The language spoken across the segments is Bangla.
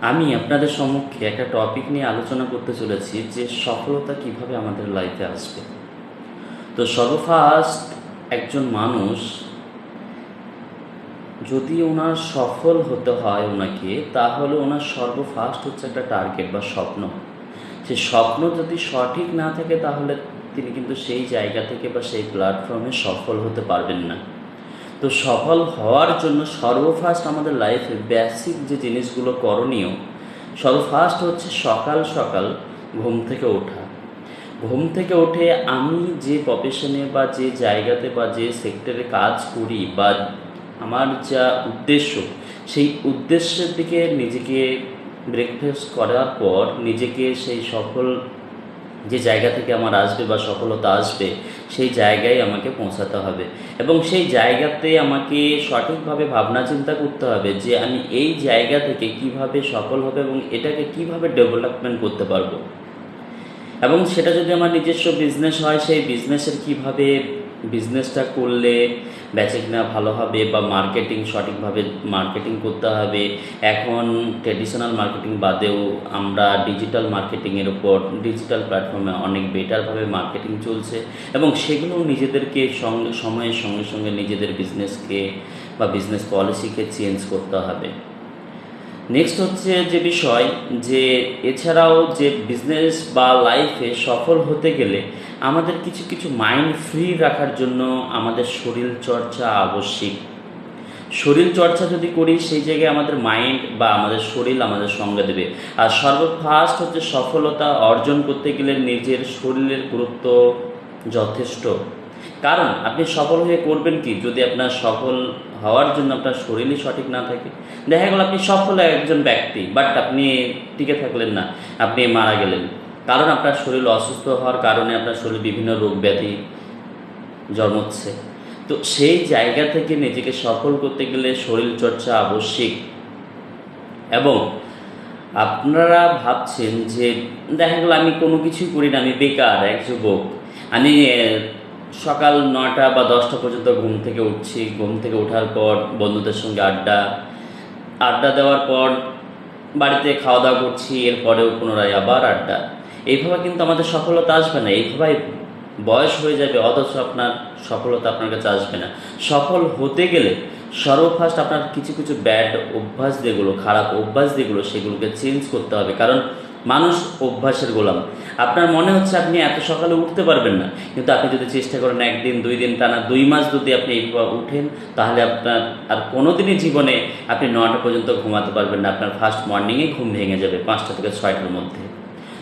আমি আপনাদের সম্মুখে একটা টপিক নিয়ে আলোচনা করতে চলেছি যে সফলতা কীভাবে আমাদের লাইফে আসবে। তো সর্বফার্স্ট একজন মানুষ যদি ওনার সফল হতে হয় ওনাকে, তাহলে ওনার সর্বফার্স্ট হচ্ছে একটা টার্গেট বা স্বপ্ন। সে স্বপ্ন যদি সঠিক না থাকে, তাহলে তিনি কিন্তু সেই জায়গা থেকে বা সেই প্ল্যাটফর্মে সফল হতে পারবেন না। তো সফল হওয়ার জন্য সর্বফার্স্ট আমাদের লাইফে বেসিক যে জিনিসগুলো করণীয় সর্বফার্স্ট হচ্ছে সকাল সকাল ঘুম থেকে ওঠা। ঘুম থেকে উঠে আমি যে প্রফেশনে বা যে জায়গাতে বা যে সেক্টরে কাজ করি বা আমার যা উদ্দেশ্য, সেই উদ্দেশ্যের দিকে নিজেকে ব্রেকফাস্ট করার পর নিজেকে সেই সফল যে জায়গা থেকে আমার আসবে বা সফলতা আসবে, সেই জায়গায় আমাকে পৌঁছাতে হবে। এবং সেই জায়গাতে আমাকে সঠিকভাবে ভাবনা চিন্তা করতে হবে যে আমি এই জায়গা থেকে কীভাবে সফল হবে এবং এটাকে কীভাবে ডেভেলপমেন্ট করতে পারব। এবং সেটা যদি আমার নিজস্ব বিজনেস হয়, সেই বিজনেসের কীভাবে বিজনেসটা করলে বেচে কিনা ভালো হবে বা মার্কেটিং সঠিকভাবে মার্কেটিং করতে হবে। এখন ট্রেডিশনাল মার্কেটিং বাদেও আমরা ডিজিটাল মার্কেটিংয়ের উপর ডিজিটাল প্ল্যাটফর্মে অনেক বেটারভাবে মার্কেটিং চলছে এবং সেগুলো নিজেদেরকে সঙ্গে, সময়ের সঙ্গে সঙ্গে নিজেদের বিজনেসকে বা বিজনেস পলিসিকে চেঞ্জ করতে হবে। নেক্সট হচ্ছে যে বিষয় যে এছাড়াও যে বিজনেস বা লাইফে সফল হতে গেলে আমাদের কিছু কিছু মাইন্ড ফ্রি রাখার জন্য আমাদের শরীর চর্চা আবশ্যিক। শরীর চর্চা যদি করি, সেই জায়গায় আমাদের মাইন্ড বা আমাদের শরীর আমাদের সঙ্গে দেবে। আর সর্বফার্স্ট হচ্ছে সফলতা অর্জন করতে গেলে নিজের শরীরের গুরুত্ব যথেষ্ট। কারণ আপনি সফল হয়ে করবেন কি? যদি আপনার সফল হওয়ার জন্য আপনার শরীরই সঠিক না থাকে। দেখা গেল আপনি সফল একজন ব্যক্তি বাট আপনি টিকে থাকলেন না, আপনি মারা গেলেন। কারণ আপনার শরীর অসুস্থ হওয়ার কারণে আপনার শরীর বিভিন্ন রোগ ব্যাধি জন্মচ্ছে। তো সেই জায়গা থেকে নিজেকে সফল করতে গেলে শরীর চর্চা আবশ্যিক। এবং আপনারা ভাবছেন যে, দেখা গেল আমি কোনো কিছুই করি না, আমি বেকার, এক যুবক। আমি সকাল নটা বা দশটা পর্যন্ত ঘুম থেকে উঠছি। ঘুম থেকে ওঠার পর বন্ধুদের সঙ্গে আড্ডা। আড্ডা দেওয়ার পর বাড়িতে খাওয়া দাওয়া করছি, এরপরেও পুনরায় আবার আড্ডা। এইভাবে কিন্তু আমাদের সফলতা আসবে না। এইভাবে বয়স হয়ে যাবে, অথচ আপনার সফলতা আপনার কাছে আসবে না। সফল হতে গেলে সর্বফার্স্ট আপনার কিছু কিছু ব্যাড অভ্যাস যেগুলো, খারাপ অভ্যাস যেগুলো, সেগুলোকে চেঞ্জ করতে হবে। কারণ মানুষ অভ্যাসের গোলাম। আপনার মনে হচ্ছে আপনি এত সকালে উঠতে পারবেন না, কিন্তু আপনি যদি চেষ্টা করেন একদিন, দুই দিন, টানা দুই মাস যদি আপনি এইভাবে উঠেন, তাহলে আপনার আর কোনোদিনই জীবনে আপনি নটা পর্যন্ত ঘুমাতে পারবেন না। আপনার ফার্স্ট মর্নিংয়ে ঘুম ভেঙে যাবে পাঁচটা থেকে ছয়টার মধ্যে।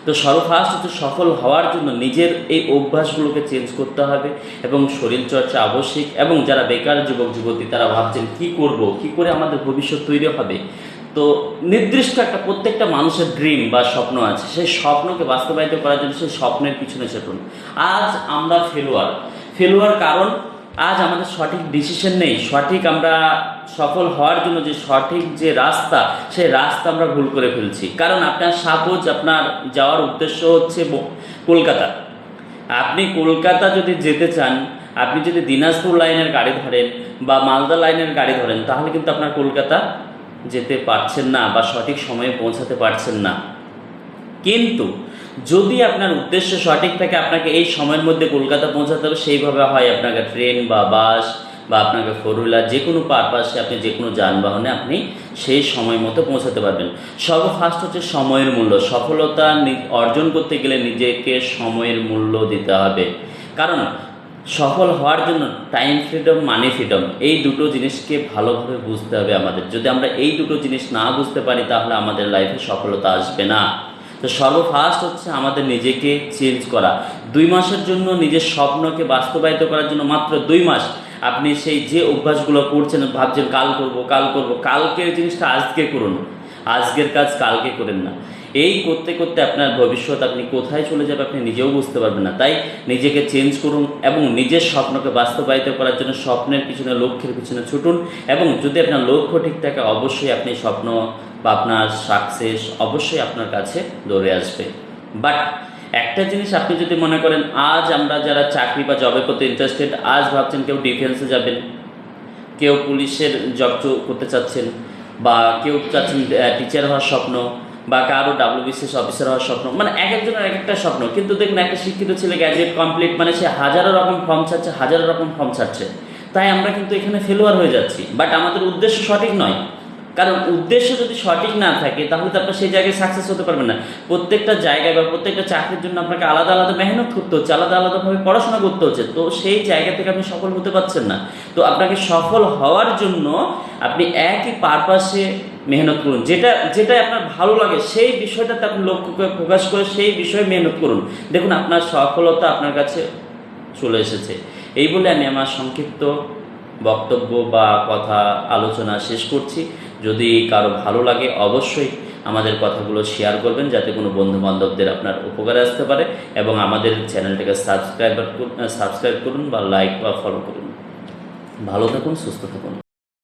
তো সর্বফার্স্ট হচ্ছে সফল হওয়ার জন্য নিজের এই অভ্যাসগুলোকে চেঞ্জ করতে হবে এবং শরীরচর্চা আবশ্যিক এবং যারা বেকার যুবক, যুবতী, তারা ভাবছেন, কি করব? কি করে আমাদের ভবিষ্যৎ তৈরি হবে? তো নির্দিষ্ট একটা প্রত্যেকটা মানুষের ড্রিম বা স্বপ্ন আছে, সেই স্বপ্নকে বাস্তবায়িত করার জন্য সেই স্বপ্নের পিছনে ছুটুন। আজ আমরা ফেলুয়ার। ফেলুয়ার কারণ, আজ আমাদের সঠিক ডিসিশন নেই, সঠিক আমরা সফল হওয়ার জন্য যে সঠিক যে রাস্তা, সেই রাস্তা আমরা ভুল করে ফেলছি। কারণ আপনার সাপোজ আপনার যাওয়ার উদ্দেশ্য হচ্ছে কলকাতা। আপনি কলকাতা যদি যেতে চান, আপনি যদি দিনাজপুর লাইনের গাড়ি ধরেন বা মালদা লাইনের গাড়ি ধরেন, তাহলে কিন্তু আপনার কলকাতা যেতে পারছেন না বা সঠিক সময়ে পৌঁছাতে পারছেন না। কিন্তু যদি আপনার উদ্দেশ্য সঠিক থাকে, আপনাকে এই সময়ের মধ্যে কলকাতা পৌঁছাতে হবে, সেইভাবে হয় আপনাকে ট্রেন বা বাস বা আপনাকে ফোর হুইলার যে কোনো পারপাসে আপনি যে কোনো যানবাহনে আপনি সেই সময় মতো পৌঁছাতে পারবেন। সর্বফার্স্ট হচ্ছে সময়ের মূল্য। সফলতা অর্জন করতে গেলে নিজেকে সময়ের মূল্য দিতে হবে। কারণ সফল হওয়ার জন্য টাইম ফ্রিডম মানি ফ্রিডম এই দুটো জিনিসকে ভালোভাবে বুঝতে হবে আমাদের। যদি আমরা এই দুটো জিনিস না বুঝতে পারি, তাহলে আমাদের লাইফে সফলতা আসবে না। তো সর্বফার্স্ট হচ্ছে আমাদের নিজেকে চেঞ্জ করা। দুই মাসের জন্য নিজের স্বপ্নকে বাস্তবায়িত করার জন্য মাত্র দুই মাস আপনি সেই যে অভ্যাসগুলো করছেন, ভাবছেন কাল করব কাল করব কালকের জিনিসটা আজকে করুন। আজকের কাজ কালকে করেন না। এই করতে করতে আপনার ভবিষ্যৎ আপনি কোথায় চলে যাবে আপনি নিজেও বুঝতে পারবেন না। তাই নিজেকে চেঞ্জ করুন এবং নিজের স্বপ্নকে বাস্তবায়িত করার জন্য স্বপ্নের পিছনে, লক্ষ্যের পিছনে ছুটুন এবং যদি আপনার লক্ষ্য ঠিক থাকে, অবশ্যই আপনি স্বপ্ন বা আপনার সাকসেস অবশ্যই আপনার কাছে দৌড়ে আসবে। বাট একটা জিনিস আপনি যদি মনে করেন, আজ আমরা যারা চাকরি বা জবে করতে ইন্টারেস্টেড আজ ভাবছেন কেউ ডিফেন্সে যাবেন, কেউ পুলিশের জব করতে চাচ্ছেন বা কেউ চাচ্ছেন টিচার হওয়ার স্বপ্ন বা কারও ডাব্লিউবিসিএস অফিসার হওয়ার স্বপ্ন। মানে এক একজনের এক একটা স্বপ্ন। কিন্তু দেখুন, একটা শিক্ষিত ছেলে গ্র্যাজুয়েট কমপ্লিট মানে সে হাজারো রকম ফর্ম ছাড়ছে, হাজারো রকম ফর্ম ছাড়ছে। তাই আমরা কিন্তু এখানে ফেলোয়ার হয়ে যাচ্ছি। বাট আমাদের উদ্দেশ্য সঠিক নয়। কারণ উদ্দেশ্য যদি সঠিক না থাকে, তাহলে তো আপনার সেই জায়গায় সাকসেস হতে পারবেন না। প্রত্যেকটা জায়গায় বা প্রত্যেকটা চাকরির জন্য আপনাকে আলাদা আলাদা মেহনত করতে হচ্ছে, আলাদা আলাদাভাবে পড়াশোনা করতে হচ্ছে। তো সেই জায়গা থেকে আপনি সফল হতে পারছেন না। তো আপনাকে সফল হওয়ার জন্য আপনি একই পারপাসে মেহনত করুন। যেটা যেটা আপনার ভালো লাগে, সেই বিষয়টাতে আপনি লক্ষ্য করে ফোকাস করে সেই বিষয়ে মেহনত করুন। দেখুন, আপনার সফলতা আপনার কাছে চলে এসেছে। এই বলে আমি আমার সংক্ষিপ্ত বক্তব্য বা কথা, আলোচনা শেষ করছি। যদি কারও ভালো লাগে, অবশ্যই আমাদের কথাগুলো শেয়ার করবেন, যাতে কোনো বন্ধু বান্ধবদের আপনার উপকারে আসতে পারে এবং আমাদের চ্যানেলটাকে সাবস্ক্রাইবার সাবস্ক্রাইব করুন বা লাইক বা ফলো করুন। ভালো থাকুন, সুস্থ থাকুন।